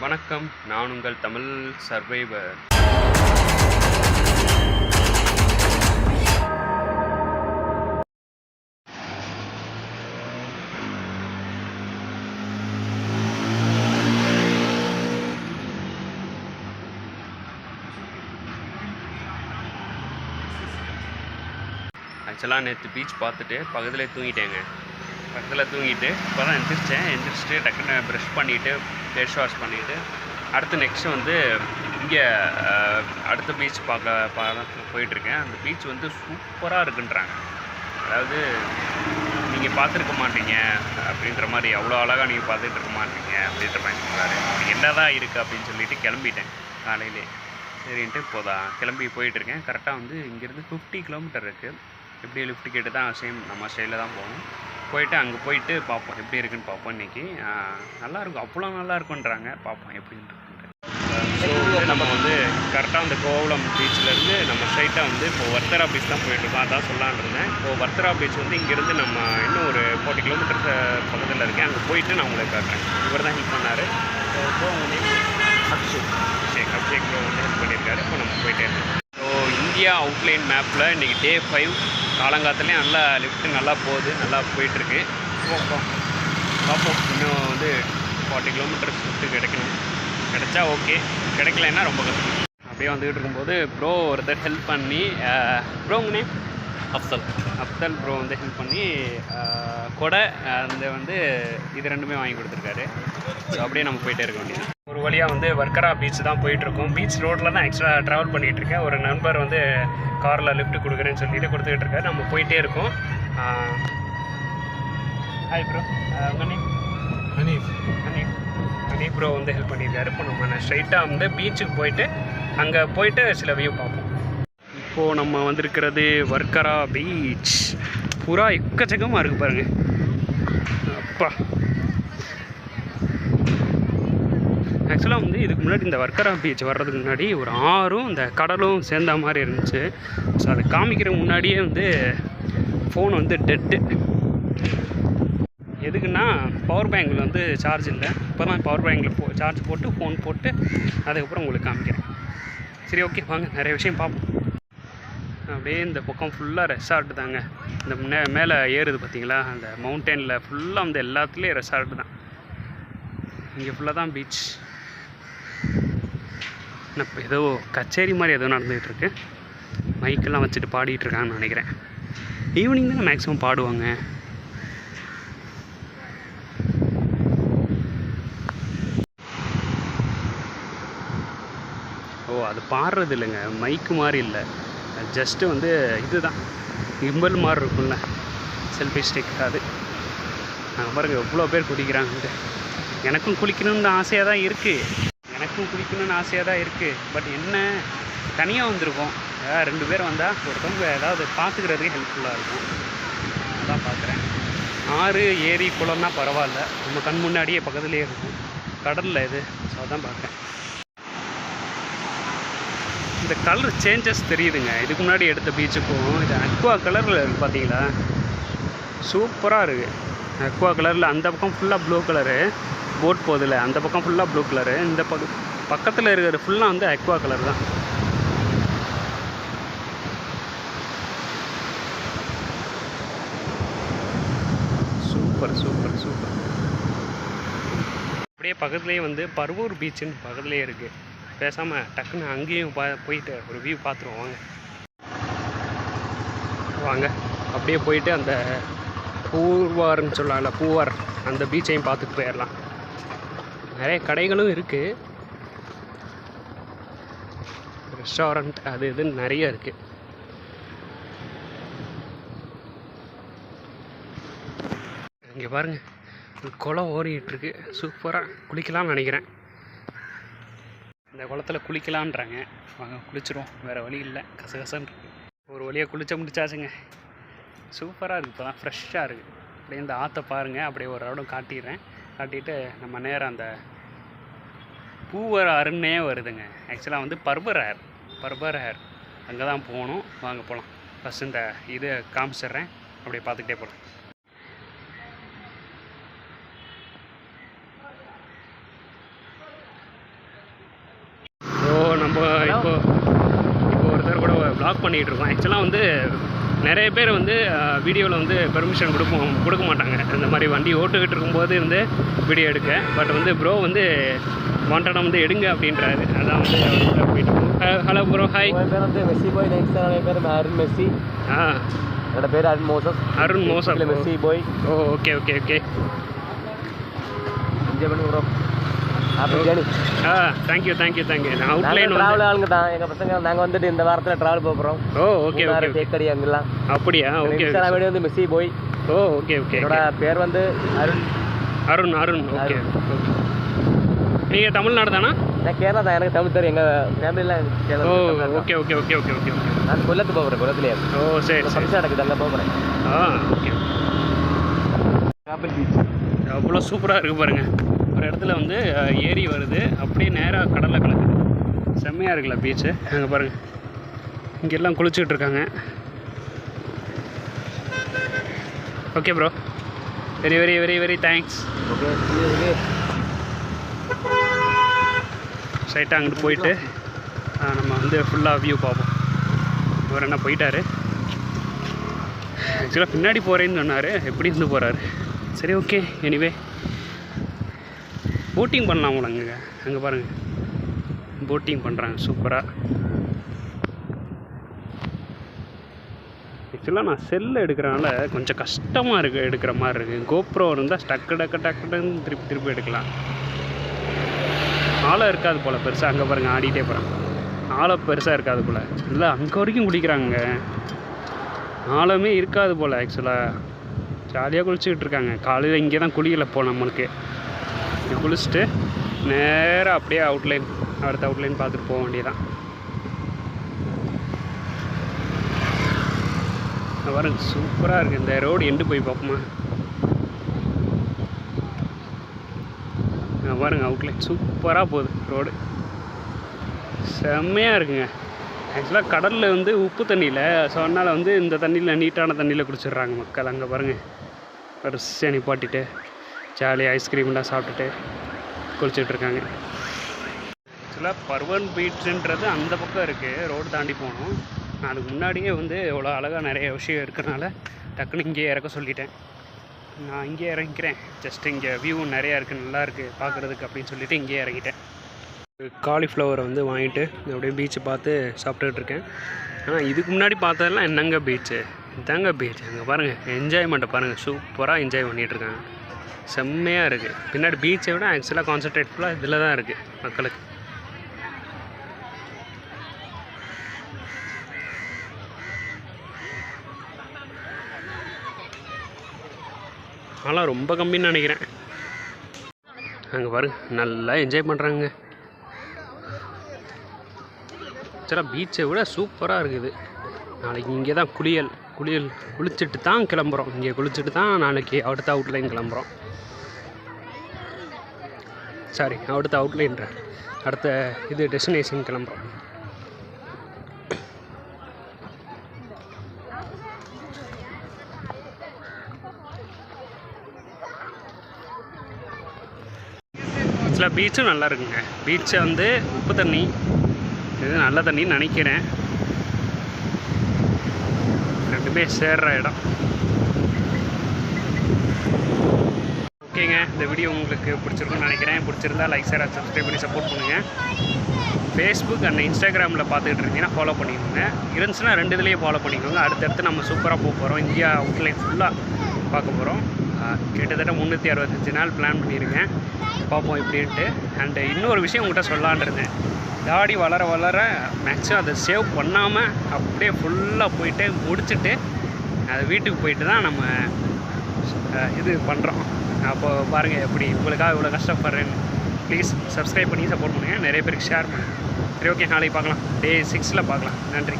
வணக்கம். நான் உங்கள் தமிழ் சர்வைவர். ஆக்சுவலாக நேற்று பீச் பார்த்துட்டு பக்கத்துலேயே தூங்கிட்டேங்க. பக்கத்தில் தூங்கிட்டு இப்போ தான் எந்திரிச்சேன். எந்திரிச்சிட்டு டக்குன்னு ப்ரெஷ் பண்ணிவிட்டு ஃபேஸ் வாஷ் பண்ணிவிட்டு அடுத்து நெக்ஸ்ட்டு வந்து இங்கே அடுத்த பீச் பார்க்க பார்க்க போயிட்டுருக்கேன். அந்த பீச் வந்து சூப்பராக இருக்குன்றாங்க. அதாவது நீங்கள் பார்த்துருக்க மாட்டீங்க அப்படின்ற மாதிரி அவ்வளோ அழகாக நீங்கள் பார்த்துட்டு இருக்க மாட்டீங்க அப்படின்ற மாதிரி சொல்கிறாரு என்ன தான் இருக்குது அப்படின்னு சொல்லிட்டு கிளம்பிட்டேன் காலையிலே. சரின்ட்டு இப்போதான் கிளம்பி போயிட்டுருக்கேன். கரெக்டாக வந்து இங்கேருந்து ஃபிஃப்டி கிலோமீட்டர் இருக்குது எப்படி லிஃப்ட் கேட்டு தான் சேம் நம்ம ஸ்டைலில் தான் போகணும். போயிட்டு அங்கே போயிட்டு பார்ப்போம் எப்படி இருக்குன்னு பார்ப்போம் இன்றைக்கி நல்லா இருக்கும் அவ்வளோ நல்லா இருக்குன்றாங்க பார்ப்போம் எப்படின்னு ஸோ வந்து நம்ம வந்து கரெக்டாக அந்த கோவளம் பீச்லேருந்து நம்ம ஸ்ட்ரைட்டாக வந்து இப்போ வர்த்தரா பீச் தான் போயிட்டுருக்கோம். அதான் சொல்லலான்னு இருந்தேன். இப்போ வர்த்தரா பீச் வந்து இங்கேருந்து நம்ம இன்னும் ஒரு ஃபார்ட்டி கிலோமீட்டர் பக்கத்தில் இருக்கேன். அங்கே போயிட்டு நான் உங்களுக்கு காட்டுறேன். இவர் தான் ஹெல்ப் பண்ணார். ஸோ உங்கள் நேம் அபிஷேக். அபிஷேக். அபிஷேக் வந்து ஹெல்ப் பண்ணியிருக்காரு. இப்போ நம்ம போயிட்டே இருக்கோம். ஸோ இந்தியா அவுட்லைன் மேப்பில் இன்றைக்கி டே ஃபைவ் காலங்காத்துலேயும் நல்லா லிஃப்ட்டு நல்லா போகுது நல்லா போயிட்டுருக்கு. பார்ப்போம் பார்ப்போம் இன்னும் வந்து ஃபார்ட்டி கிலோமீட்டர்ஸ் லிஃப்ட்டு கிடைக்கணும். கிடைச்சா ஓகே கிடைக்கலன்னா ரொம்ப கஷ்டம். அப்படியே வந்துகிட்டு இருக்கும்போது ப்ரோ ஒருத்தர் ஹெல்ப் பண்ணி ப்ரோ உங்கள் நேம் அப்சல். அப்சல் ப்ரோ வந்து ஹெல்ப் பண்ணி கொடை அந்த வந்து இது ரெண்டுமே வாங்கி கொடுத்துருக்காரு. ஸோ அப்படியே நம்ம போயிட்டே இருக்க வேண்டியது ஒரு வழியாக வந்து வர்க்கரா பீச் தான் போயிட்டுருக்கோம் பீச் ரோட்டில் தான் எக்ஸ்ட்ரா ட்ராவல் பண்ணிகிட்டு இருக்கேன். ஒரு நண்பர் வந்து காரில் லிஃப்ட் கொடுக்குறேன்னு சொல்லிட்டு கொடுத்துக்கிட்டு இருக்காரு. நம்ம போயிட்டே இருக்கோம். ஹாய் ப்ரோ உங்கள் ஹனீஃப். ஹனீஃப். ஹனீஃப் ப்ரோ வந்து ஹெல்ப் பண்ணியிருக்காரு. இப்போ நம்ம ஸ்ட்ரைட்டாக வந்து பீச்சுக்கு போயிட்டு அங்கே போயிட்டு சில வியூ பார்ப்போம். இப்போது நம்ம வந்திருக்கிறது வர்க்கரா பீச் புறா எக்கச்சக்கமாக இருக்குது பாருங்க. அப்பா. ஆக்சுவலாக வந்து இதுக்கு முன்னாடி இந்த வர்க்கரா பீச் வர்றதுக்கு முன்னாடி ஒரு ஆறும் இந்த கடலும் சேர்ந்த மாதிரி இருந்துச்சு. ஸோ அதை காமிக்கிற முன்னாடியே வந்து ஃபோன் வந்து டெட்டு எதுக்குன்னா பவர் பேங்கில் வந்து சார்ஜ் இல்லை. இப்போ தான் பவர் பேங்கில் போ சார்ஜ் போட்டு ஃபோன் போட்டு அதுக்கப்புறம் உங்களுக்கு காமிக்கிறேன். சரி ஓகே வாங்க நிறைய விஷயம் பார்ப்போம். அப்படியே இந்த பக்கம் ஃபுல்லாக ரெசார்ட் தாங்க. இந்த முன்னே மேலே ஏறுது பார்த்தீங்களா? அந்த மவுண்டனில் ஃபுல்லாக வந்து எல்லாத்துலேயும் ரெசார்ட் தான். இங்கே ஃபுல்லாக தான் பீச் இப்போ ஏதோ கச்சேரி மாதிரி ஏதோ நடந்துகிட்டு இருக்கு. மைக்கெல்லாம் வச்சுட்டு பாடிட்டு இருக்காங்கன்னு நினைக்கிறேன். ஈவினிங் தான் மேக்ஸிமம் பாடுவாங்க. ஓ அது பாடுறது இல்லைங்க. மைக்கு மாதிரி இல்லை. ஜஸ்ட்டு வந்து இதுதான். கிம்பல் மாதிரி இருக்கும்ல. செல்ஃபி ஸ்டிக் அது. அங்கே பாருங்க எவ்வளோ பேர் குதிக்கிறாங்கன்ட்டு எனக்கும் குளிக்கணும்னு ஆசையாக தான் இருக்குது எனக்கும் குடிக்கணும்னு ஆசையாக தான் இருக்குது பட் என்ன? தனியாக வந்திருக்கோம். ஏதாவது ரெண்டு பேர் வந்தால் ஒருத்தவங்க ஏதாவது பார்த்துக்கிறதுக்கு ஹெல்ப்ஃபுல்லாக இருக்கும். அதான் பார்க்குறேன் ஆறு ஏரி குளம்னா பரவாயில்ல. நம்ம கண் முன்னாடியே பக்கத்துலேயே இருக்கும். கடலில் இது. ஸோ அதான் பார்க்குறேன் இந்த கலர் சேஞ்சஸ் தெரியுதுங்க. இதுக்கு முன்னாடி எடுத்த பீச்சுக்கும் இது அக்வா கலரில் இருக்குது பார்த்தீங்களா சூப்பராக இருக்குது அக்வா கலரில் அந்த பக்கம் ஃபுல்லாக ப்ளூ கலரு போட் போகுதுல அந்த பக்கம் ஃபுல்லாக ப்ளூ கலரு இந்த பக்கம் பக்கத்தில் இருக்கிற ஃபுல்லாக வந்து அக்வா கலர் தான். சூப்பர் சூப்பர் சூப்பர் அப்படியே பக்கத்துலேயே வந்து பர்வூர் பீச்சுன்னு பக்கத்துலேயே இருக்குது பேசாமல் டக்குன்னு அங்கேயும் பா போயிட்டு ஒரு வியூ பார்த்துருவோம் வாங்க. வாங்க. அப்படியே போயிட்டு அந்த பூவார்னு சொல்லலாம்ல பூவார். அந்த பீச்சையும் பார்த்துட்டு போயிடலாம். நிறைய கடைகளும் இருக்குது ரெஸ்டாரண்ட் அது இதுன்னு நிறைய இருக்குது இங்கே பாருங்கள் குளம் ஓடிட்டுருக்கு. சூப்பராக குளிக்கலாம்னு நினைக்கிறேன். இந்த குளத்துல குளிக்கலான்றாங்க வாங்க குளிச்சிருவோம். வேறு வழி இல்லை. கசகசன்னு ஒரு வழியாக குளிச்ச முடிச்சாச்சுங்க. சூப்பராக இருக்குது இப்போ தான் ஃப்ரெஷ்ஷாக இருக்குது அப்படியே இந்த ஆற்றை பாருங்கள் அப்படியே ஒரு இடம் காட்டிடுறேன். காட்டிட்டு நம்ம நேராக அந்த பூவர அருண்ணே வருதுங்க. ஆக்சுவலாக வந்து பர்பர் ஹேர் பர்பர் ஹேர் அங்கே தான் போகணும். வாங்க போகலாம் ஃபஸ்ட் இந்த இது காமிச்சிட்றேன். அப்படியே பார்த்துக்கிட்டே போகலாம் ஸோ நம்ம இப்போ இப்போ ஒருத்தர் கூட ப்ளாக் பண்ணிகிட்ருக்கோம் ஆக்சுவலாக வந்து நிறைய பேர் வந்து வீடியோவில் வந்து பெர்மிஷன் கொடுப்போம் கொடுக்க மாட்டாங்க. இந்த மாதிரி வண்டி ஓட்டுக்கிட்டு இருக்கும்போது இருந்து வீடியோ எடுக்க. பட் வந்து ப்ரோ வந்து வாண்டடாக வந்து எடுங்க அப்படின்றாரு. அதான் வந்து போயிட்டு ஹலோ ப்ரோ ஹாய் பேர் வந்து மெஸ்ஸி பாய் நெக்ஸ்ட் என் பேர் அருண் மெஸ்ஸி. ஆ. என்னோட பேர் அருண் மோசஸ் அருண் மோசா இல்லை மெஸ்ஸி பாய் oh okay okay okay enjoy பண்ணி bro happy journey ah thank you thank you thank you நான் அவுட்லைன் ட்ராவல் ஆளுங்க தான் எங்கள் பசங்க நாங்கள் வந்துட்டு இந்த வாரத்தில் ட்ராவல் போக போகிறோம் ஓ ஓகே ஓகே தேக்கடி அங்கெல்லாம். அப்படியா? ஓகே இன்ஸ்டாகிராம் வீடியோ வந்து மெஸ்ஸி பாய். ஓ ஓகே ஓகே என்னோட பேர் வந்து அருண். அருண் அருண். ஓகே நீங்கள் தமிழ்நாடு தானா? நான் கேரளா தான். எனக்கு தமிழ் தெரியும். எங்கள் ஃபேமிலியில் ஓ Kerala okay okay okay okay okay okay நான் கொல்லத்து போக போகிறேன் கொல்லத்துலேயே. ஓ சரி ஃபங்க்ஷன் நடக்குது அங்கே போக போகிறேன் ஆ ஓகே காப்பல் பீச் அவ்வளோ சூப்பராக இருக்குது பாருங்க. ஒரு இடத்துல வந்து ஏரி வருது. அப்படியே நேராக கடலில் கலக்குது செம்மையாக இருக்குல்ல பீச்சு அங்கே பாருங்க. இங்கெல்லாம் குளிச்சுட்டு இருக்காங்க. Okay bro very very very very thanks ஸ்ட்ரைட்டாக அங்கிட்டு போயிட்டு நம்ம வந்து ஃபுல்லாக வியூ பார்ப்போம். இவர் என்ன போயிட்டாரு? ஆக்சுவலாக பின்னாடி போகிறேன்னு சொன்னார். எப்படி இருந்து போகிறாரு சரி ஓகே எனிவே போட்டிங் பண்ணலாம் கூட அங்கே. அங்கே பாருங்கள் போட்டிங் பண்ணுறாங்க சூப்பராக ஆக்சுவலாக நான் செல்லை எடுக்கிறனால கொஞ்சம் கஷ்டமாக இருக்குது எடுக்கிற மாதிரி இருக்குது கோப்ரோ இருந்தால் டக்கு டக்கு டக்குன்னு திருப்பி திருப்பி எடுக்கலாம். ஆழம் இருக்காது போல் பெருசாக அங்கே பாருங்கள் ஆடிட்டே போகிறாங்க ஆழம் பெருசாக இருக்காது போல். இல்லை அங்கே வரைக்கும் குளிக்கிறாங்க. ஆழமே இருக்காது போல் ஆக்சுவலாக ஜாலியாக குளிச்சுக்கிட்டு இருக்காங்க. காலையில் இங்கே தான் குளியலை போ நம்மளுக்கு. இங்கே குளிச்சுட்டு நேராக அப்படியே அவுட்லைன் அடுத்த அவுட்லைன் பார்த்துட்டு போக வேண்டியதான் இங்க பாருங்க சூப்பராக இருக்குது இந்த ரோடு எண்டு போய் பார்ப்போமா? பாருங்க அவுட்லைன் சூப்பராக போகுது ரோடு செம்மையாக இருக்குங்க. ஆக்சுவலாக கடலில் வந்து உப்பு தண்ணியில் ஸோ அதனால் வந்து இந்த தண்ணியில் நீட்டான தண்ணியில் குடிச்சிடுறாங்க மக்கள். அங்கே பாருங்கள் வரிசையாக நிப்பாட்டிட்டு. ஜாலியாக ஐஸ்கிரீம்லாம் சாப்பிட்டுட்டு குளிச்சுட்ருக்காங்க ஆக்சுவலாக பர்வன் பீச்சுன்றது அந்த பக்கம் இருக்குது ரோடு தாண்டி போகணும். நான் அதுக்கு முன்னாடியே வந்து இவ்வளோ அழகாக நிறைய விஷயம் இருக்கிறனால டக்குன்னு இங்கேயே இறக்க சொல்லிட்டேன். நான் இங்கேயே இறங்கிக்கிறேன். ஜஸ்ட் இங்கே வியூ நிறையா இருக்குது நல்லா இருக்குது பார்க்குறதுக்கு அப்படின்னு சொல்லிட்டு இங்கேயே இறங்கிட்டேன். காலிஃப்ளவரை வந்து வாங்கிட்டு அப்படியே பீச்சை பார்த்து சாப்பிட்டுட்டு இருக்கேன் ஆனால் இதுக்கு முன்னாடி பார்த்ததெல்லாம் என்னங்க பீச்சு இதாங்க பீச் அங்கே பாருங்கள் என்ஜாய்மெண்ட்டை பாருங்கள் சூப்பராக என்ஜாய் பண்ணிகிட்ருக்காங்க செம்மையாக இருக்குது பின்னாடி பீச்சை விட ஆக்சுவலாக கான்சன்ட்ரேட் ஃபுல்லாக இதில் தான் இருக்குது மக்களுக்கு. ஆனால் ரொம்ப கம்மின்னு நினைக்கிறேன். அங்கே பாருங்க நல்லா என்ஜாய் பண்ணுறாங்க ஆக்சுவலாக பீச்சை விட சூப்பராக இருக்குது. நாளைக்கு இங்கே தான் குளியல். குளியல் குளிச்சுட்டு தான் கிளம்புறோம். இங்கே குளிச்சுட்டு தான் நாளைக்கு அடுத்த அவுட்லைன் கிளம்புறோம். சாரி அடுத்த அவுட்லைன்ற அடுத்த இது டெஸ்டினேஷன் கிளம்புறோம். ஆக்சுவலாக பீச்சும் நல்லா இருக்குங்க. பீச்சை வந்து உப்பு தண்ணி இது நல்ல தண்ணின்னு நினைக்கிறேன். ரெண்டுமே சேர்ற இடம். ஓகேங்க இந்த வீடியோ உங்களுக்கு பிடிச்சிருக்குன்னு நினைக்கிறேன். பிடிச்சிருந்தா லைக் ஷேர் சப்ஸ்கிரைப் பண்ணி சப்போர்ட் பண்ணுங்கள் ஃபேஸ்புக் அண்ட் இன்ஸ்டாகிராமில் பார்த்துக்கிட்டு இருந்தீங்கன்னா ஃபாலோ பண்ணிக்கோங்க. இருந்துச்சுன்னா ரெண்டு இதுலேயே ஃபாலோ பண்ணிக்கோங்க. அடுத்தடுத்து நம்ம சூப்பராக போக போகிறோம் இந்தியா அவுட்லைன் ஃபுல்லாக பார்க்க போகிறோம் கிட்டத்தட்ட முந்நூற்றி அறுபத்தஞ்சு நாள் பிளான் பண்ணியிருக்கேன் பார்ப்போம் இப்படின்ட்டு அண்டு இன்னொரு விஷயம் உங்கள்கிட்ட சொல்லலான் இருந்தேன். தாடி வளர வளர மேக்ஸிமம் அதை சேவ் பண்ணாமல் அப்படியே ஃபுல்லாக போயிட்டு முடிச்சுட்டு அது வீட்டுக்கு போயிட்டு தான் நம்ம இது பண்ணுறோம் அப்போது பாருங்கள் எப்படி உங்களுக்காக இவ்வளோ கஷ்டப்படுறேன்னு. ப்ளீஸ் சப்ஸ்கிரைப் பண்ணி சப்போர்ட் பண்ணுங்கள் நிறைய பேருக்கு ஷேர் பண்ணுங்கள் சரி ஓகே நாளைக்கு பார்க்கலாம். டே சிக்ஸில் பார்க்கலாம். நன்றி.